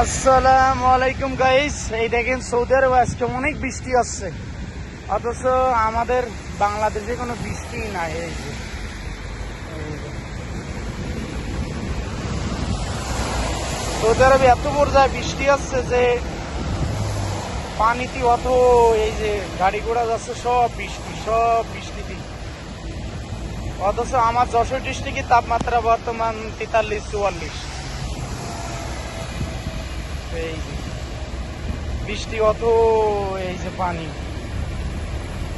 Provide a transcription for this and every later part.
আসসালামু আলাইকুম গাইস এই দেখেন, সৌদি আরবে আজকে অনেক বৃষ্টি আসছে। অথচ আমাদের বাংলাদেশে কোনো বৃষ্টি নাই, এই যে। সৌদি আরবে এত পর্যায়ে বৃষ্টি আসছে যে পানিতে অত এই যে গাড়ি ঘোড়া যাচ্ছে, সব বৃষ্টি, সব বৃষ্টিতে। অথচ আমার যশোর ডিস্ট্রিক্টের তাপমাত্রা বর্তমান তেতাল্লিশ, চুয়াল্লিশ এই যে বৃষ্টি অত, এই যে পানি।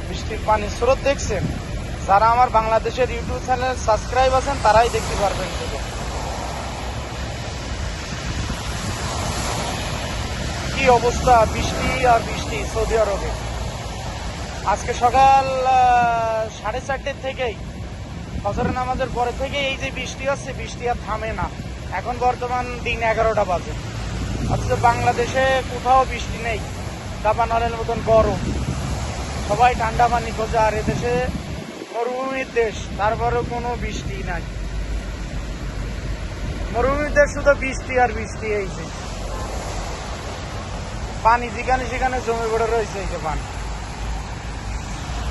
বৃষ্টির পানির স্রোত দেখছেন? যারা আমার বাংলাদেশের ইউটিউব চ্যানেল সাবস্ক্রাইব আছেন, তারাই দেখতে পারবেন শুধু কি অবস্থা? বৃষ্টি আর বৃষ্টি, সৌদি আরবে। আজকে সকাল সাড়ে চারটের থেকেই, ফজরের নামাজের পরে থেকে এই যে বৃষ্টি হচ্ছে, বৃষ্টি আর থামে না। এখন বর্তমান দিন এগারোটা বাজে। অথচ বাংলাদেশে কোথাও বৃষ্টি নেই দাবানলের মতন গরম। সবাই ঠান্ডা পানি খোঁজে, আর এদেশে মরুভূমির দেশ, তারপরেও কোনো বৃষ্টি নাই। মরুভূমির দেশ শুধু বৃষ্টি আর বৃষ্টি যে। পানি যেখানে সেখানে জমে পড়ে রয়েছে এই যে পানি।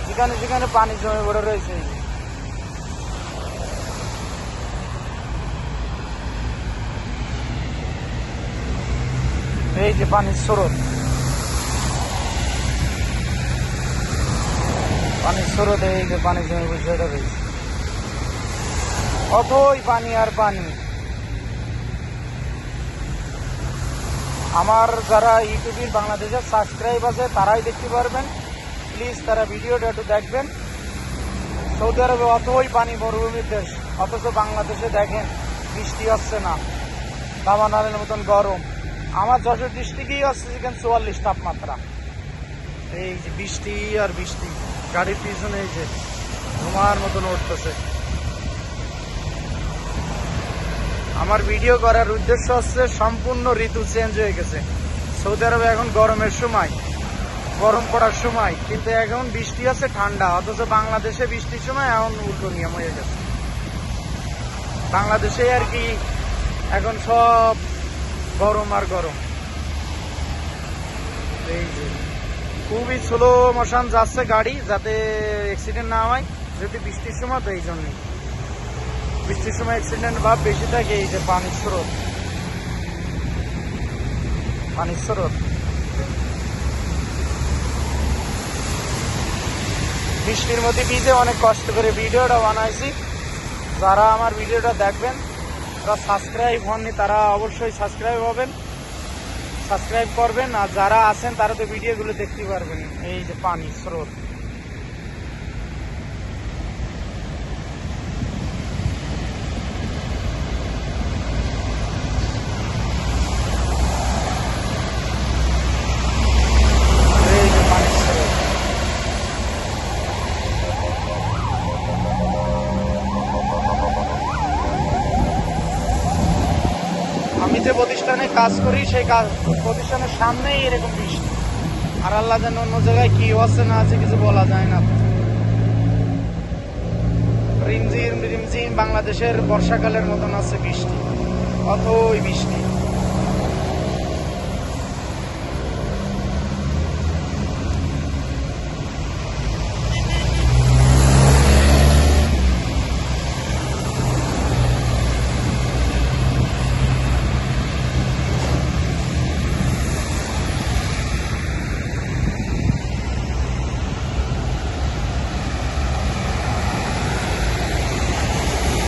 যেখানে সেখানে পানি জমে পড়ে রয়েছে এই যে। যে পানির স্রোত। পানির স্রোত এই যে পানি জমে বসে রয়েছে অথই পানি আর পানি। আমার যারা ইউটিউবের বাংলাদেশের সাবস্ক্রাইব আছে, তারাই দেখতে পারবেন। প্লিজ তারা ভিডিওটা একটু দেখবেন। সৌদি আরবে অতই পানি মরুভূমির দেশ। অথচ বাংলাদেশে দেখেন, বৃষ্টি হচ্ছে না। দামানালের মতন গরম। আমার যশোর ডিস্ট্রিক্টেই হচ্ছে যেখানে চুয়াল্লিশ তাপমাত্রা। এই যে বৃষ্টি আর বৃষ্টি, গাড়ির পিছনে এই যে ধোঁয়ার মতন উঠতেছে। আমার ভিডিও করার উদ্দেশ্য হচ্ছে সম্পূর্ণ ঋতু চেঞ্জ হয়ে গেছে। সৌদি আরবে এখন গরমের সময়, গরম পড়ার সময়, কিন্তু এখন বৃষ্টি আছে ঠান্ডা, অথচ বাংলাদেশে বৃষ্টির সময় এখন উল্টো নিয়ম হয়ে গেছে। বাংলাদেশে আর কি এখন সব গরম আর গরম। এই যে, খুবই স্লো মোশন যাচ্ছে গাড়ি যাতে অ্যাক্সিডেন্ট না হয়, যদি বৃষ্টির সময় তো এই জন্যই বৃষ্টির সময় অ্যাক্সিডেন্ট ভাব বেশি থাকে, এই যে পানির স্রোত। পানির স্রোত। বৃষ্টির মধ্যে ভিজে অনেক কষ্ট করে ভিডিওটা বানাইছি। যারা আমার ভিডিওটা দেখবেন যারা সাবস্ক্রাইব হননি, তারা অবশ্যই সাবস্ক্রাইব হবেন সাবস্ক্রাইব করবেন, আর যারা আছেন, তারা তো ভিডিওগুলো দেখতে পারবেন, এই যে পানি স্রোত এই যে পানির স্রোত আমি যে প্রতিষ্ঠানে কাজ করি, সেই কাজ প্রতিষ্ঠানের সামনেই এরকম বৃষ্টি। আর আল্লাহ যেন অন্য জায়গায় কি আছে না আছে কিছু বলা যায় না। রিমঝিম রিমঝিম বাংলাদেশের বর্ষাকালের মতন আছে বৃষ্টি অথই বৃষ্টি।